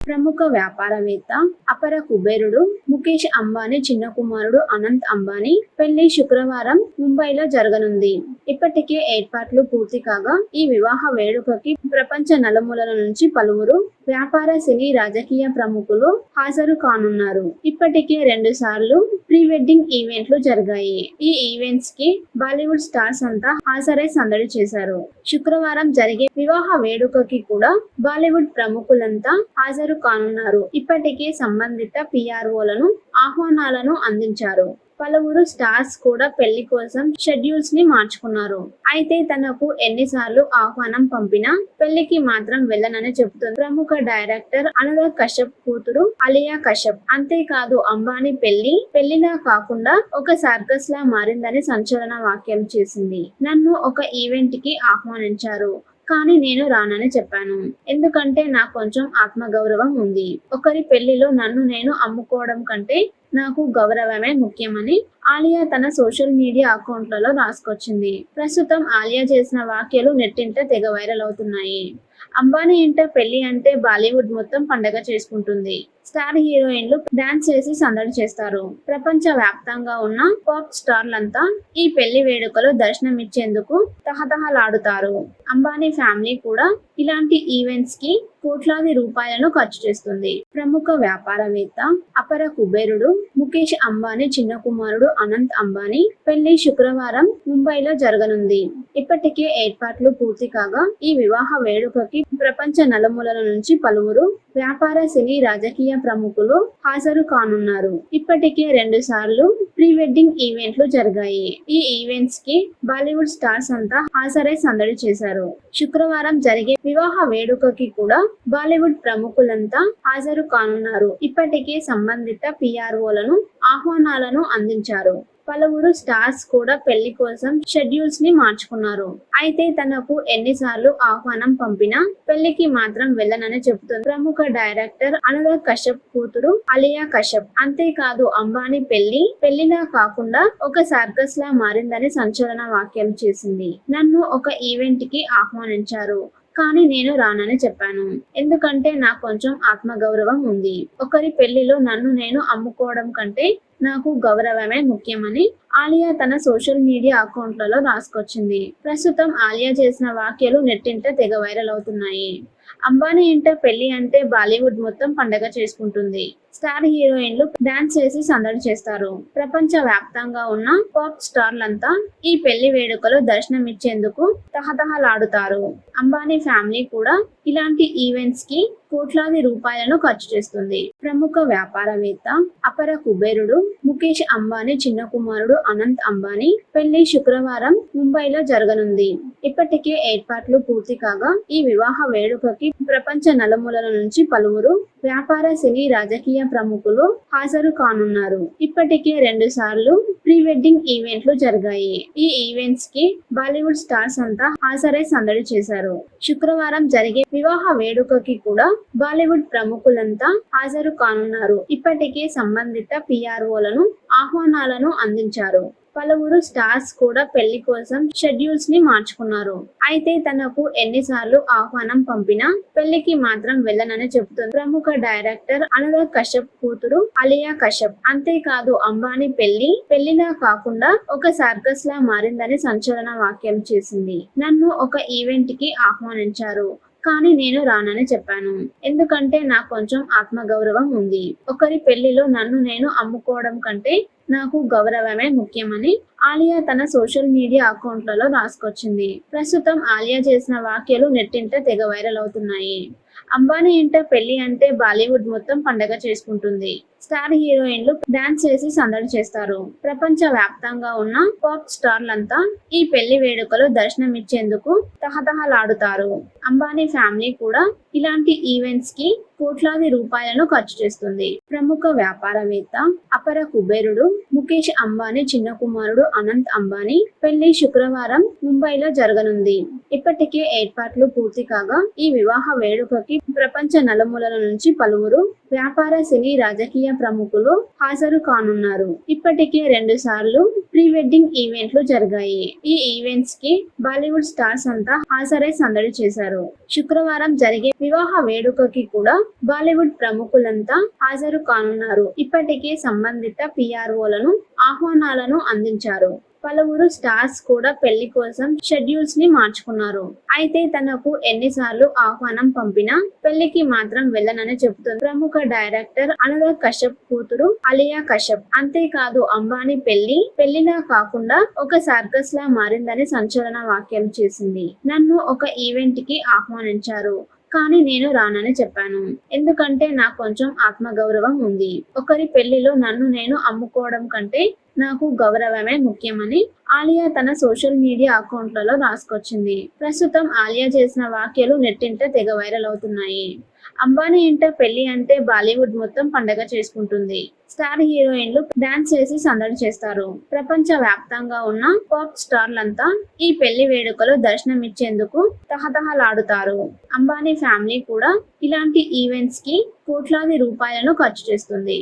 ప్రముఖ వ్యాపారవేత్త అపర కుబేరుడు ముఖేష్ అంబానీ చిన్న కుమారుడు అనంత్ అంబానీ పెళ్ళి శుక్రవారం ముంబైలో జరగనుంది. ఇప్పటికే ఏర్పాట్లు పూర్తి కాగా ఈ వివాహ వేడుకకి ప్రపంచ నలుమూలల నుంచి పలువురు వ్యాపార సినీ రాజకీయ ప్రముఖులు హాజరు కానున్నారు. ఇప్పటికే రెండు సార్లు ప్రీ వెడ్డింగ్ ఈవెంట్లు జరిగాయి. ఈ ఈవెంట్స్కి బాలీవుడ్ స్టార్స్ అంతా హాజరై సందడి చేశారు. శుక్రవారం జరిగే వివాహ వేడుకకి కూడా బాలీవుడ్ ప్రముఖులంతా హాజరు కానున్నారు. ఇప్పటికే సంబంధిత పిఆర్ఓలను ఆహ్వానాలను అందించారు. పలువురు స్టార్స్ కూడా పెళ్ళి కోసం షెడ్యూల్స్ని మార్చుకున్నారు. అయితే తనకు ఎన్నిసార్లు ఆహ్వానం పంపినా పెళ్ళికి మాత్రం వెళ్ళనని చెబుతుంది. ప్రముఖ డైరెక్టర్ అనురాగ్ కశ్యప్ కూతురు అలియా కశ్యప్. అంతేకాదు అంబానీ పెళ్ళి పెళ్ళిలా కాకుండా ఒక సర్కస్ లా మారిందని సంచలన వాక్యం చేసింది. నన్ను ఒక ఈవెంట్కి ఆహ్వానించారు. కానీ నేను రానని చెప్పాను. ఎందుకంటే నాకు కొంచెం ఆత్మగౌరవం ఉంది. ఒకరి పెళ్ళిలో నన్ను నేను అమ్ముకోవడం కంటే నాకు గౌరవమే ముఖ్యమని ఆలియా తన సోషల్ మీడియా అకౌంట్లలో రాసుకొచ్చింది. ప్రస్తుతం ఆలియా చేసిన వ్యాఖ్యలు నెట్టింట తెగ వైరల్ అవుతున్నాయి. అంబానీ ఇంటర్ పెళ్ళి అంటే బాలీవుడ్ మొత్తం పండగ చేసుకుంటుంది. స్టార్ హీరోయిన్లు డాన్స్ చేసి సందడి చేస్తారు. ప్రపంచ వ్యాప్తంగా ఉన్న పాప్ స్టార్లంతా ఈ పెళ్ళి వేడుకలో దర్శనం ఇచ్చేందుకు తహతహలాడుతారు. అంబానీ ఫ్యామిలీ కూడా ఇలాంటి ఈవెంట్స్కి కోట్లాది రూపాయలను ఖర్చు చేస్తుంది. ప్రముఖ వ్యాపారవేత్త అపర కుబేరుడు ముఖేష్ అంబానీ చిన్న కుమారుడు అనంత్ అంబానీ పెళ్ళి శుక్రవారం ముంబైలో జరగనుంది. ఇప్పటికే ఏర్పాట్లు పూర్తి కాగా ఈ వివాహ వేడుకకి ప్రపంచ నలుమూలల నుంచి పలువురు వ్యాపార సినీ రాజకీయ ప్రముఖులు హాజరు కానున్నారు. ఇప్పటికే రెండు సార్లు ప్రీ వెడ్డింగ్ ఈవెంట్లు జరిగాయి. ఈ ఈవెంట్స్కి బాలీవుడ్ స్టార్స్ అంతా హాజరై సందడి చేశారు. శుక్రవారం జరిగే వివాహ వేడుకకి కూడా బాలీవుడ్ ప్రముఖులంతా హాజరు కానున్నారు. ఇప్పటికే సంబంధిత పిఆర్ఓలను ఆహ్వానాలను అందించారు. పలువురు స్టార్స్ కూడా పెళ్ళి కోసం షెడ్యూల్స్ని మార్చుకున్నారు. అయితే తనకు ఎన్నిసార్లు ఆహ్వానం పంపినా పెళ్ళికి మాత్రం వెళ్ళనని చెబుతుంది. ప్రముఖ డైరెక్టర్ అనురాగ్ కశ్యప్ కూతురు అలియా కశ్యప్. అంతేకాదు అంబానీ పెళ్ళి పెళ్ళిలా కాకుండా ఒక సర్కస్ లా మారిందని సంచలన వాక్యం చేసింది. నన్ను ఒక ఈవెంట్కి ఆహ్వానించారు. కానీ నేను రానని చెప్పాను. ఎందుకంటే నాకు కొంచెం ఆత్మగౌరవం ఉంది. ఒకరి పెళ్ళిలో నన్ను నేను అమ్ముకోవడం కంటే నాకు గౌరవమే ముఖ్యమని ఆలియా తన సోషల్ మీడియా అకౌంట్లలో రాసుకొచ్చింది. ప్రస్తుతం ఆలియా చేసిన వ్యాఖ్యలు నెట్టింట తెగ వైరల్ అవుతున్నాయి. అంబానీ ఇంటర్ పెళ్ళి అంటే బాలీవుడ్ మొత్తం పండగ చేసుకుంటుంది. స్టార్ హీరోయిన్లు డాన్స్ చేసి సందడి చేస్తారు. ప్రపంచ వ్యాప్తంగా ఉన్న పాప్ స్టార్లంతా ఈ పెళ్ళి వేడుకలో దర్శనం ఇచ్చేందుకు తహతహలాడుతారు. అంబానీ ఫ్యామిలీ కూడా ఇలాంటి ఈవెంట్స్కి కోట్లాది రూపాయలను ఖర్చు చేస్తుంది. ప్రముఖ వ్యాపారవేత్త అపర కుబేరుడు ముఖేష్ అంబానీ చిన్న కుమారుడు అనంత్ అంబానీ పెళ్ళి శుక్రవారం ముంబైలో జరగనుంది. ఇప్పటికే ఏర్పాట్లు పూర్తి కాగా ఈ వివాహ వేడుకకు ప్రపంచ నలుమూలల నుంచి పలువురు వ్యాపార సినీ రాజకీయ ప్రముఖులు హాజరు కానున్నారు. ఇప్పటికే రెండు సార్లు ప్రీ వెడ్డింగ్ ఈవెంట్లు జరిగాయి. ఈ ఈవెంట్స్కి బాలీవుడ్ స్టార్స్ అంతా హాజరై సందడి చేశారు. శుక్రవారం జరిగే వివాహ వేడుకకి కూడా బాలీవుడ్ ప్రముఖులంతా హాజరు కానున్నారు. ఇప్పటికే సంబంధిత పిఆర్ఓలను ఆహ్వానాలను అందించారు. పలువురు స్టార్స్ కూడా పెళ్ళి కోసం షెడ్యూల్స్ని మార్చుకున్నారు. అయితే తనకు ఎన్నిసార్లు ఆహ్వానం పంపినా పెళ్ళికి మాత్రం వెళ్ళనని చెబుతుంది. ప్రముఖ డైరెక్టర్ అనురాగ్ కశ్యప్ కూతురు అలియా కశ్యప్. అంతేకాదు అంబానీ పెళ్ళి పెళ్ళిలా కాకుండా ఒక సర్కస్ లా మారిందని సంచలన వాక్యం చేసింది. నన్ను ఒక ఈవెంట్కి ఆహ్వానించారు. కానీ నేను రానని చెప్పాను. ఎందుకంటే నాకు కొంచెం ఆత్మగౌరవం ఉంది. ఒకరి పెళ్ళిలో నన్ను నేను అమ్ముకోవడం కంటే నాకు గౌరవమే ముఖ్యమని ఆలియా తన సోషల్ మీడియా అకౌంట్లలో రాసుకొచ్చింది. ప్రస్తుతం ఆలియా చేసిన వ్యాఖ్యలు నెట్టింట తెగ వైరల్ అవుతున్నాయి. అంబానీ ఇంటర్ పెళ్ళి అంటే బాలీవుడ్ మొత్తం పండగ చేసుకుంటుంది. స్టార్ హీరోయిన్లు డాన్స్ చేసి సందడి చేస్తారు. ప్రపంచ వ్యాప్తంగా ఉన్న పాప్ స్టార్లంతా ఈ పెళ్ళి వేడుకలో దర్శనమిచ్చేందుకు తహతహలాడుతారు. అంబానీ ఫ్యామిలీ కూడా ఇలాంటి ఈవెంట్స్కి కోట్లాది రూపాయలను ఖర్చు చేస్తుంది. ప్రముఖ వ్యాపారవేత్త అపర కుబేరుడు ముఖేష్ అంబానీ చిన్న కుమారుడు అనంత్ అంబానీ పెళ్ళి శుక్రవారం ముంబైలో జరగనుంది. ఇప్పటికే ఏర్పాట్లు పూర్తి కాగా ఈ వివాహ వేడుకకి ప్రపంచ నలుమూలల నుంచి పలువురు వ్యాపార సినీ రాజకీయ ప్రముఖులు హాజరు కానున్నారు. ఇప్పటికే రెండు సార్లు ప్రీ వెడ్డింగ్ ఈవెంట్లు జరిగాయి. ఈ ఈవెంట్స్కి బాలీవుడ్ స్టార్స్ అంతా హాజరై సందడి చేశారు. శుక్రవారం జరిగే వివాహ వేడుకకి కూడా బాలీవుడ్ ప్రముఖులంతా హాజరు కానున్నారు. ఇప్పటికే సంబంధిత పిఆర్ఓలను ఆహ్వానాలను అందించారు. పలువురు స్టార్స్ కూడా పెళ్ళి కోసం షెడ్యూల్స్ని మార్చుకున్నారు. అయితే తనకు ఎన్నిసార్లు ఆహ్వానం పంపినా పెళ్ళికి మాత్రం వెళ్ళనని చెబుతుంది. ప్రముఖ డైరెక్టర్ అనురాగ్ కశ్యప్ కూతురు అలియా కశ్యప్. అంతేకాదు అంబానీ పెళ్ళి పెళ్ళిలా కాకుండా ఒక సర్కస్ లా మారిందని సంచలన వాక్యం చేసింది. నన్ను ఒక ఈవెంట్కి ఆహ్వానించారు కానీ నేను రానని చెప్పాను. ఎందుకంటే నాకు కొంచెం ఆత్మగౌరవం ఉంది. ఒకరి పెళ్ళిలో నన్ను నేను అమ్ముకోవడం కంటే నాకు గౌరవమే ముఖ్యమని ఆలియా తన సోషల్ మీడియా అకౌంట్లలో రాసుకొచ్చింది. ప్రస్తుతం ఆలియా చేసిన వ్యాఖ్యలు నెట్టింట తెగ వైరల్ అవుతున్నాయి. అంబానీ ఇంట పెళ్ళి అంటే బాలీవుడ్ మొత్తం పండగ చేసుకుంటుంది. స్టార్ హీరోయిన్లు డాన్స్ చేసి సందడి చేస్తారు. ప్రపంచ వ్యాప్తంగా ఉన్న పాప్ స్టార్లంతా ఈ పెళ్ళి వేడుకలో దర్శనమిచ్చేందుకు తహతహలాడుతారు. అంబానీ ఫ్యామిలీ కూడా ఇలాంటి ఈవెంట్స్కి కోట్లాది రూపాయలను ఖర్చు చేస్తుంది.